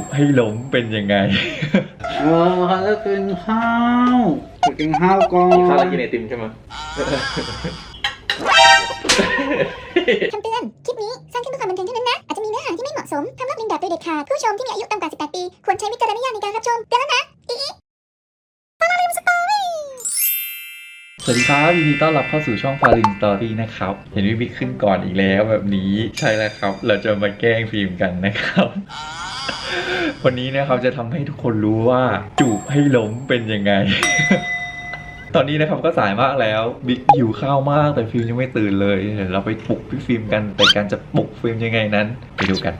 บให้ล้มเป็นยังไง เออเขาจะกินข้าวจะกินข้าวก่อนข้าวแล้วกินไอติมใช่ไหมคำเตือน คลิปนี้ สร้างขึ้นเพื่อความบันเทิงเท่านั้นนะ อาจจะมีเนื้อหาที่ไม่เหมาะสมทำลอกเลียนแบบโดยเด็ดขาด ผู้ชมที่มีอายุต่ำกว่า 18 ปี ควรใช้วิจารณญาณในการรับชมเตือนแล้วนะอีอีฟาราลิมสตอรี่สวัสดีครับยินดีต้อนรับเข้าสู่ช่องฟารินสตอรี่นะครับ เห็นวิบิ๊กขึ้นก่อนอีกแล้วแบบนี้ใช่แล้วครับ เราจะมาแกล้งฟิล์มกันนะครับ วันนี้นะครับจะทำให้ทุกคนรู้ว่าจูบให้ล้มเป็นยังไง ตอนนี้นะครับก็สายมากแล้วบิ๊กหิวข้าวมากแต่ฟิล์มยังไม่ตื่นเลยเดี๋ยวเราไปปลุกพี่ฟิล์มกันแต่การจะปลุกฟิล์มยังไงนั้น ไปดูกัน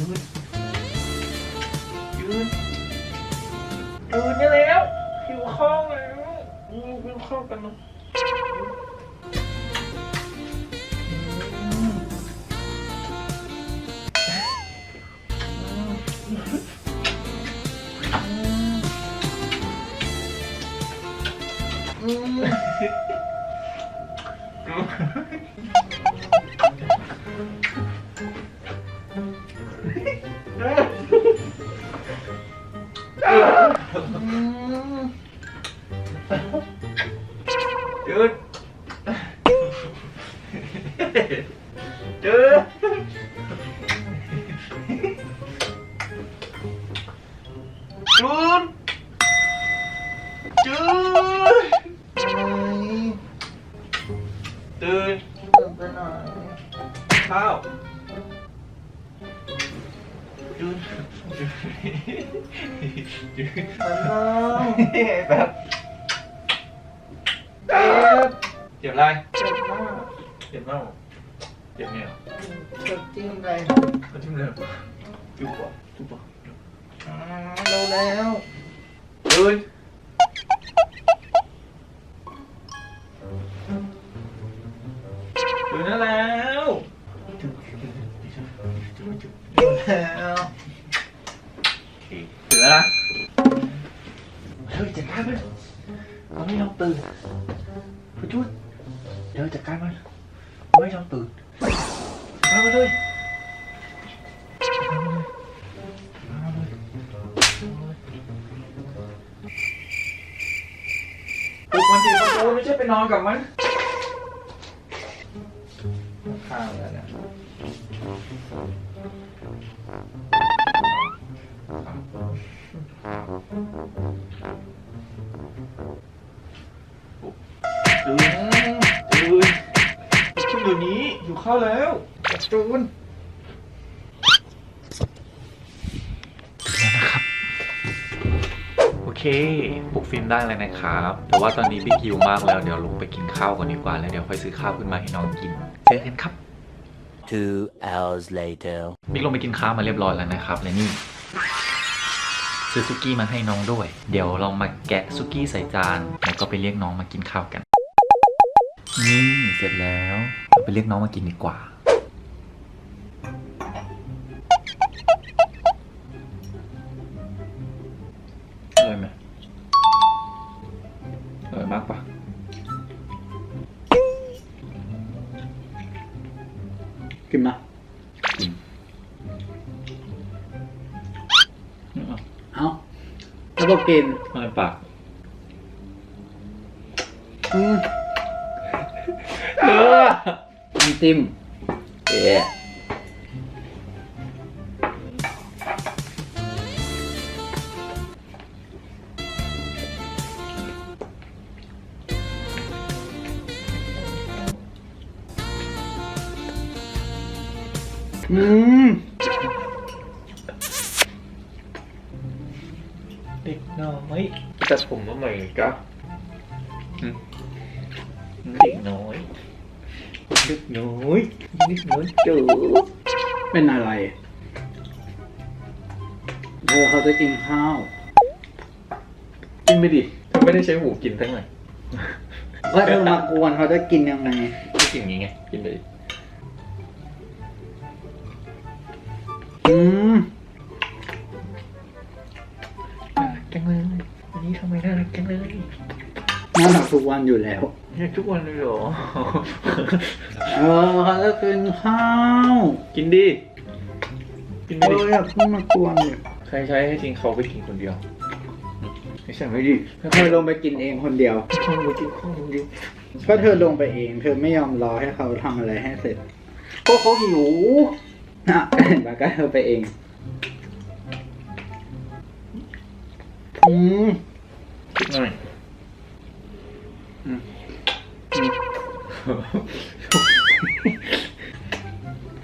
ยืนยืนตื่นได้แล้วหิวข้าวแล้วอืมหิวข้าวกันเนอะ อื เจ็บอะไรเจ็บมากเจ็บมากเจ็บเนี่ยเจ็บจริงเลยมาจิ้มเลยจุ๊บปะจุ๊บปะอ่าเร็วแล้วยืนยืนนั่นแล้วจุ๊บจุ๊บจุ๊บจุ๊บจุ๊บเร็วแล้วโอเคถึงแล้วนะเฮ้ยจัดการมันมันไม่ยอมตื่นไปจุ๊บ เดี๋ยวจัดการมันไม่ยอมตื่นมาเลยปลุกมันสิมันโอ้ไม่ใช่ไปนอนกับมันข้าวแล้วเนี่ย ตื่นตื่นขึ้นเดี๋ยวนี้อยู่ข้าวแล้วจูนนะครับโอเคปลุกฟิล์มได้เลยนะครับ แต่ว่าตอนนี้บิ๊กหิวมากแล้ว เดี๋ยวลงไปกินข้าวก่อนดีกว่า แล้วเดี๋ยวค่อยซื้อข้าวขึ้นมาให้น้องกิน เจอกันครับ Two hours later. บิ๊กลงไปกินข้าวมาเรียบร้อยแล้วนะครับ และนี่ซื้อซุกี้มาให้น้องด้วย เดี๋ยวเรามาแกะซุกี้ใส่จาน แล้วก็ไปเรียกน้องมากินข้าวกัน นี่เสร็จแล้วเราไปเรียกน้องมากินดีกว่า อร่อยไหมอร่อยมากปะกินมากินอืมอะเอาแล้วก็กินอะไรปาก อืม เออน้ำจิ้มเอ๊ะอืมเน้อยเด็กน้อยจูเป็นอะไรเธอเขาจะกินข้าว กินไปดิเธอไม่ได้ใช้หูกินทั้งไหนว่าเธอมากวนเขาจะกินยังไงไม่กินอย่างงี้ไงกินไปดิอืมน่ารักจังเลยวันนี้ทำไมน่ารักจังเลย น่ารักทุกวันอยู่แล้ว เนี่ยทุกวันเลยเหรอ เออเขาจะกินข้าวกินดิ กินไปเอดิออยากขึ้นมากวนเลยใครใช้ให้จริงเขาไปกินคนเดียวไม่ใช่ไม่ดิเธอลงไปกินเองคนเดียวเขาไปกินข้าวคนเดียวก็เธอลงไปเอง เธอไม่ยอมรอให้เขาทำอะไรให้เสร็จก็เขาหิวนะเห็นปะก็เธอไปเองอืมคิดหน่อยอืม จ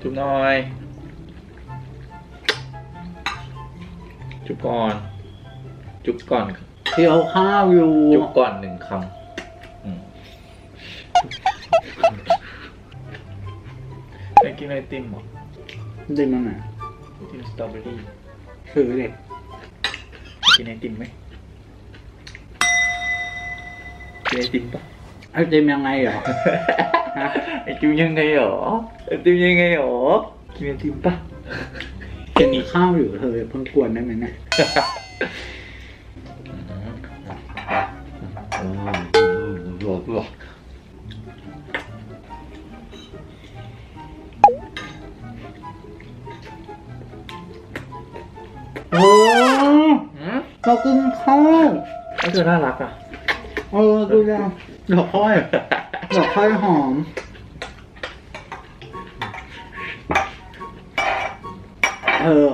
ุบหน่อย จุบก่อน จุบก่อนเที่ยวข้าวอยู่ จุบก่อนหนึ่งคำอืมเคยกินไอติมเหรอดิมันอะไอติมสตรอเบอรี่คือเด็กกินไอติมไหมกิน ไอติมปะไอติมยังไงเหรอฮะไอติมยังไงหรอไอติมยังไงหรอกินไอติมปะแค่นี้ข้าวอยู่เธอเพิ่งกวนได้ไหมเนะเอออืมเรากินข้าวไอเธอน่ารักอะเออดูยังดอกค่อยดอกค่อยหอม เออ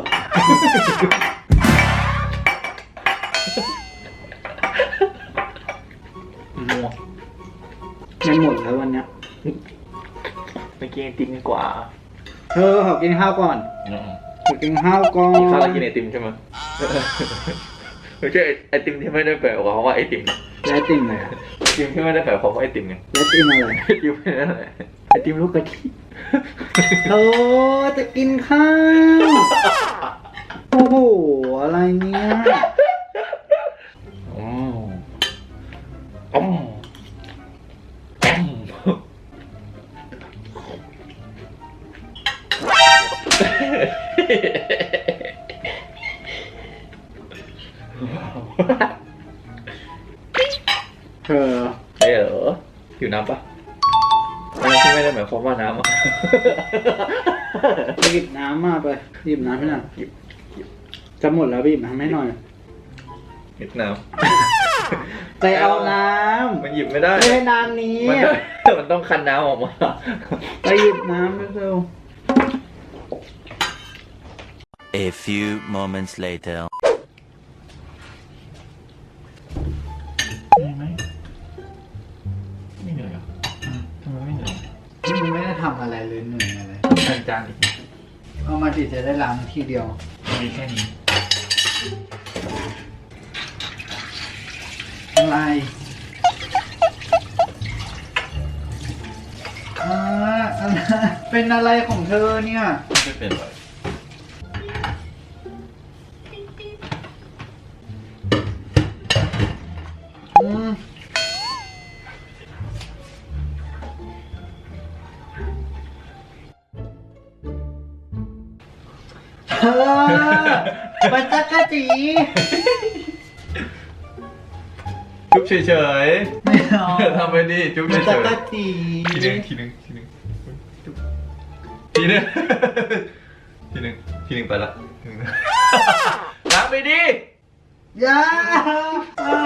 มัวยังหมดแล้ววันเนี้ยไปกินไอติมดีกว่าเธอขอกินข้าวก่อนขอกินข้าวก่อนกินข้าวแล้วกินไอติมใช่ไหมไม่ใช่ไอติมที่ไม่ได้แปลว่าไอติม แล้วติ่มอะไรอะไอติมที่ไม่ได้แปลว่าไอติมไงแล้วติ่มอะไรไอติมนั่นแหละไอติมลูกกะทิเธอจะกินข้าวโอ้โหอะไรเนี่ยอ๋ออ๋ออ๋ ไม่ได้หมายความว่าน้ำอะไปหยิบน้ำมาไปหยิบน้ำให้หน่อยหยิบหยิบจะหมดแล้วไปหยิบน้ำให้หน่อยหยิบน้ไปเอาน้ำมันหยิบไม่ำได้ไม่ใช่น้ำนี้มันมันต้องคันน้ำออกมาไปหยิบน้ำเร็ว A few moments later. อะไรจานจานอีกเอามาดิจะได้ล้างทีเดียว มีแค่นี้อะไรอ่าอะไรเป็นอะไรของเธอเนี่ย ไม่เป็นไร ปัจจักรจีจุ๊บเฉยไม่เอาๆทำไปดิจุ๊บปัจเฉจัยกรๆจีทีหนึ่งทีหนึ่งทีหนึ่งจุ๊บทีหนึ่งทีหนึ่งทีหนึ่งไปละทีหนึ่งล้างไปดิ อยาอะ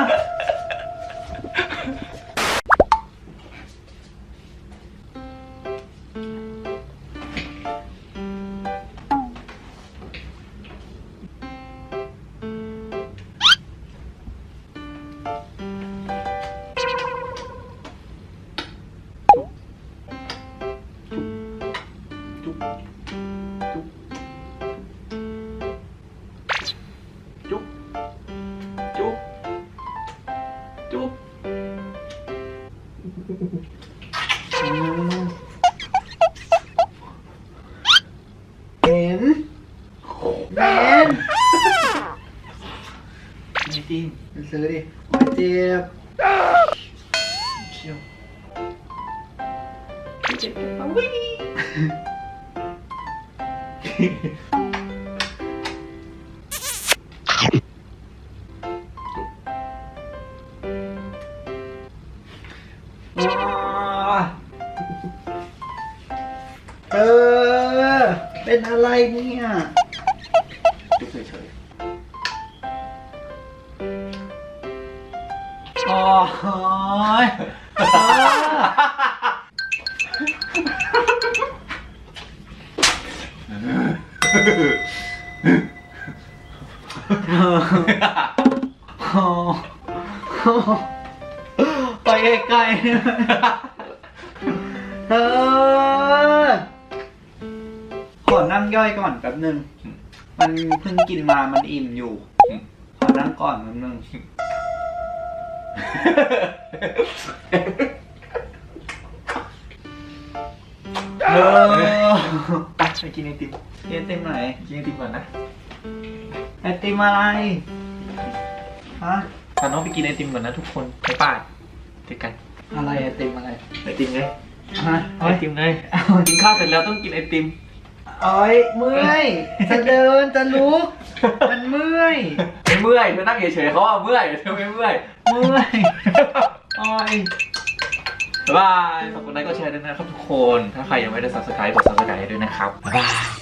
เห็นเห็นไม่จริงไปซื้อดิโอ้ยเจ็บเชี่ยวเจ็บปะวิ่ง อะไรเนี่ยจุ๊บเฉยโอ้ยไปไกลๆเธอ ขอนั่งย่อยก่อนแป๊บนึง มันเพิ่งกินมามันอิ่มอยู่ ขอนั่งก่อนแป๊บนึง เออไปไปกินไอติมกินไอติมไหนๆกินไอติมก่อนนะไอติมอะไร ฮะ พาน้องไปกินไอติมก่อนนะทุกคนไปป่าเจอกันอะไรไอติมอะไรไอติมไงฮะไอติมไง กินข้าวเสร็จแล้วต้องกินไอติม โอ้ยเมื่อยจะเดินจะลุก มันเมื่อยไม่เมื่อยเธอนั่งเฉยๆเขาว่าเมื่อยเธอไม่เมื่อยเมื่อยโอ้ยบ๊ายบายฝากกดไลค์กดแชร์ด้วยนะครับทุกคน ถ้าใครยังไม่ได้ subscribe กด subscribe ให้ด้วยนะครับบ๊ายบาย